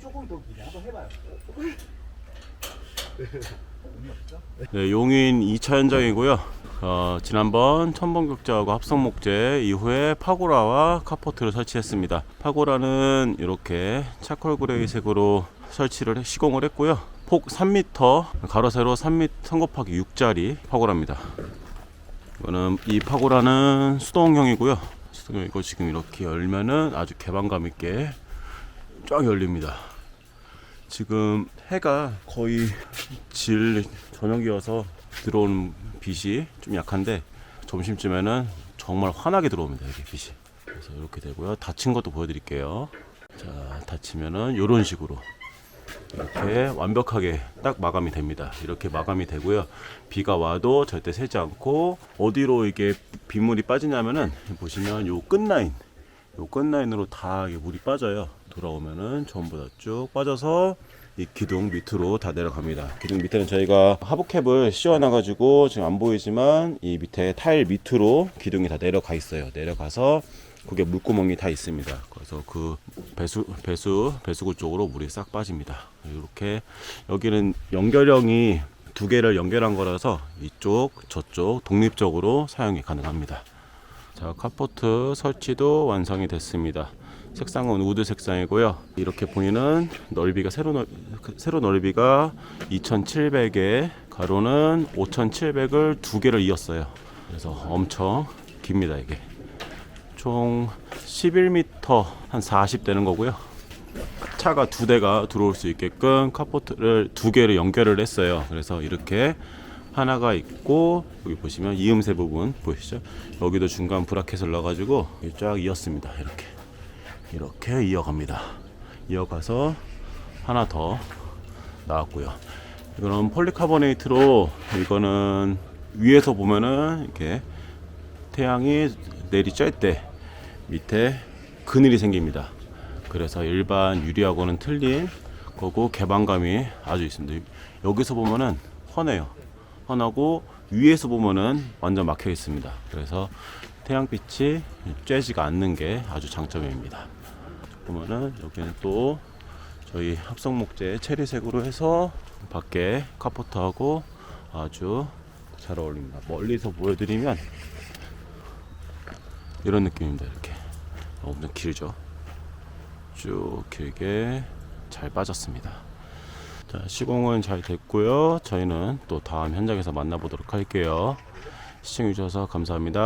조금 더 길게 한번 해봐요. 네, 용인 2차 현장이고요. 어, 지난번 천번격자하고 합성목재 이후에 파고라와 카포트를 설치했습니다. 파고라는 이렇게 차콜 그레이 색으로 설치를 해- 시공을 했고요. 폭 3m, 가로 세로 3m, 3 곱하기 6짜리 파고라입니다. 이거는 이 파고라는 수동형이고요. 수동형이고 지금 이렇게 열면은 아주 개방감 있게 쫙 열립니다. 지금 해가 거의 질 저녁이어서 들어오는 빛이 좀 약한데 점심쯤에는 정말 환하게 들어옵니다. 이게 빛이. 그래서 이렇게 되고요. 닫힌 것도 보여드릴게요. 자, 닫히면은 이런 식으로 이렇게 완벽하게 딱 마감이 됩니다. 이렇게 마감이 되고요. 비가 와도 절대 새지 않고 어디로 이게 빗물이 빠지냐면은 보시면 요 끝라인 요 끝라인으로 다 물이 빠져요. 돌아오면은 전부 다 쭉 빠져서 이 기둥 밑으로 다 내려갑니다. 기둥 밑에는 저희가 하부캡을 씌워놔가지고 지금 안 보이지만 이 밑에 타일 밑으로 기둥이 다 내려가 있어요. 내려가서 그게 물구멍이 다 있습니다. 그래서 그 배수 배수 배수구 쪽으로 물이 싹 빠집니다. 이렇게 여기는 연결형이 두 개를 연결한 거라서 이쪽 저쪽 독립적으로 사용이 가능합니다. 자, 카포트 설치도 완성이 됐습니다. 색상은 우드 색상이고요. 이렇게 보이는 넓이가 세로 넓 세로 넓이가 2,700에 가로는 5,700을 두 개를 이었어요. 그래서 엄청 깁니다 이게. 총 11m 한 40 되는 거고요. 차가 두 대가 들어올 수 있게끔 카포트를 두 개를 연결을 했어요. 그래서 이렇게 하나가 있고 여기 보시면 이음새 부분 보이시죠? 여기도 중간 브라켓을 넣어가지고 쫙 이었습니다. 이렇게 이렇게 이어갑니다. 이어가서 하나 더 나왔고요. 이거는 폴리카보네이트로 이거는 위에서 보면은 이렇게 태양이 내리쬐 때 밑에 그늘이 생깁니다. 그래서 일반 유리하고는 틀린 거고 개방감이 아주 있습니다. 여기서 보면은 환해요. 환하고 위에서 보면은 완전 막혀 있습니다. 그래서 태양빛이 쬐지가 않는 게 아주 장점입니다. 보면은 여기는 또 저희 합성목재 체리색으로 해서 밖에 카포트하고 아주 잘 어울립니다. 멀리서 보여드리면 이런 느낌입니다. 이렇게 엄청 길죠. 쭉 길게 잘 빠졌습니다. 자, 시공은 잘 됐고요. 저희는 또 다음 현장에서 만나보도록 할게요. 시청해주셔서 감사합니다.